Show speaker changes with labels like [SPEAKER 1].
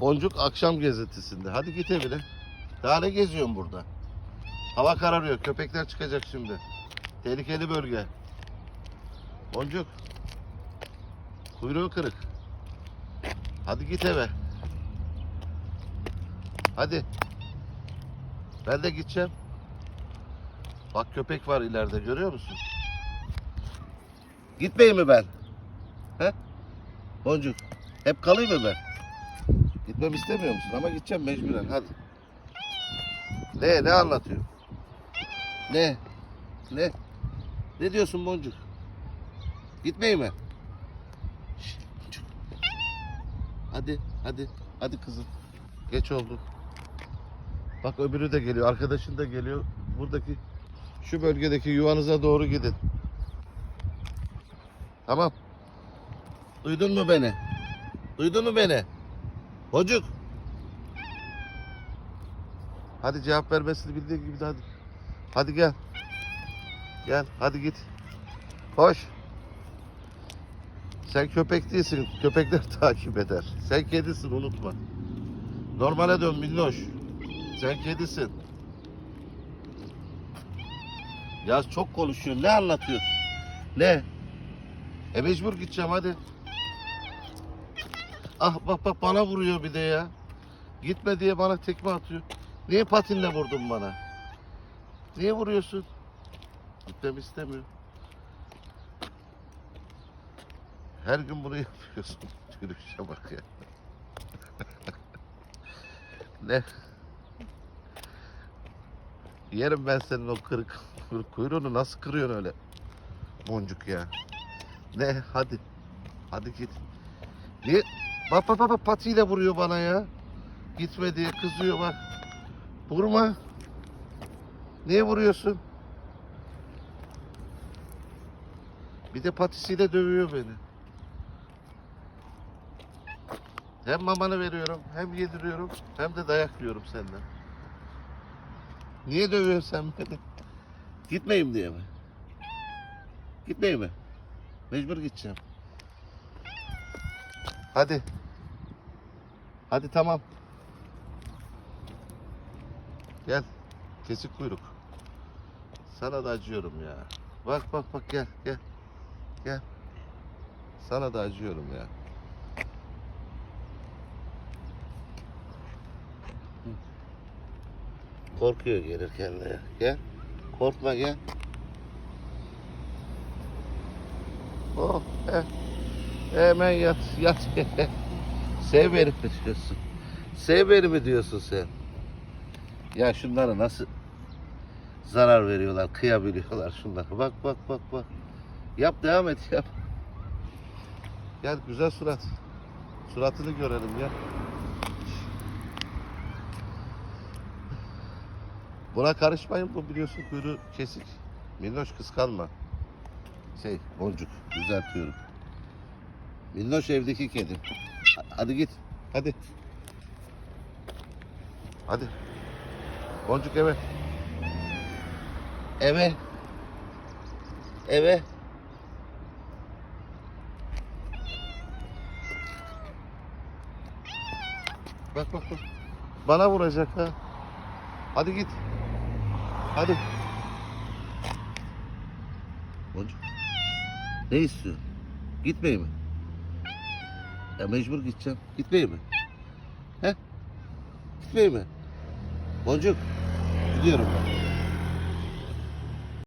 [SPEAKER 1] Boncuk akşam gezintisinde. Hadi git evine. Daha ne geziyorsun burada? Hava kararıyor. Köpekler çıkacak şimdi. Tehlikeli bölge. Boncuk. Kuyruğu kırık. Hadi git eve. Hadi. Ben de gideceğim. Bak köpek var ileride görüyor musun? Gitmeyeyim mi ben? He? Boncuk. Hep kalayım mı ben? Gitmem istemiyor musun? Ama gideceğim mecburen. Hadi. Ne? Ne anlatıyor? Ne? Ne? Ne diyorsun Boncuk? Gitmeyeyim mi? Hadi, hadi, hadi kızım. Geç oldu. Bak öbürü de geliyor, arkadaşın da geliyor. Buradaki, şu bölgedeki yuvanıza doğru gidin. Tamam. Duydun mu beni? Duydun mu beni? Boncuk. Hadi cevap vermesini bildiği gibi de hadi. Hadi gel. Gel hadi git. Koş. Sen köpek değilsin. Köpekler takip eder. Sen kedisin unutma. Normale dön minnoş. Sen kedisin. Ya çok konuşuyorsun. Ne anlatıyorsun? Ne? E mecbur gideceğim hadi. Ah bak bak bana vuruyor bir de ya. Gitme diye bana tekme atıyor. Niye patinle vurdun bana? Niye vuruyorsun? Gitmemi istemiyor. Her gün bunu yapıyorsun. Yürüyüşe bak ya. ne? Yerim ben senin o kırık kuyruğunu nasıl kırıyorsun öyle? Boncuk ya. Ne? Hadi. Hadi git. Niye? Bak bak bak patiyle vuruyor bana ya. Gitme diye kızıyor bak. Vurma. Niye vuruyorsun? Bir de patisiyle dövüyor beni. Hem mamanı veriyorum, hem yediriyorum, hem de dayak yiyorum senden. Niye dövüyorsun sen beni? Gitmeyeyim diye mi? Gitmeyeyim mi? Mecbur gideceğim. Hadi. Hadi tamam. Gel. Kesik kuyruk. Sana da acıyorum ya. Bak bak bak gel gel. Gel. Sana da acıyorum ya. Korkuyor gelirken de. Gel. Korkma gel. Oh, eh. Hemen yat, yat. Sev mi diyorsun? Sev beni mi diyorsun sen? Ya şunlara nasıl zarar veriyorlar, kıyabiliyorlar şunlara. Bak bak bak bak. Yap devam et yap. Gel güzel surat. Suratını görelim ya. Buna karışmayın bu biliyorsun kuyruğu kesik. Minnoş kıskanma. Şey boncuk düzeltiyorum. Minnoş evdeki kedi. Ha- Hadi git. Hadi. Hadi. Boncuk eve. Eve. Eve. Bak bak bak. Bana vuracak ha. Hadi git. Hadi. Boncuk. Ne istiyorsun? Gitmeyeyim mi? Ya mecbur gideceğim. Gitmeyeyim mi? He? Gitmeyeyim mi? Boncuk. Gidiyorum ben.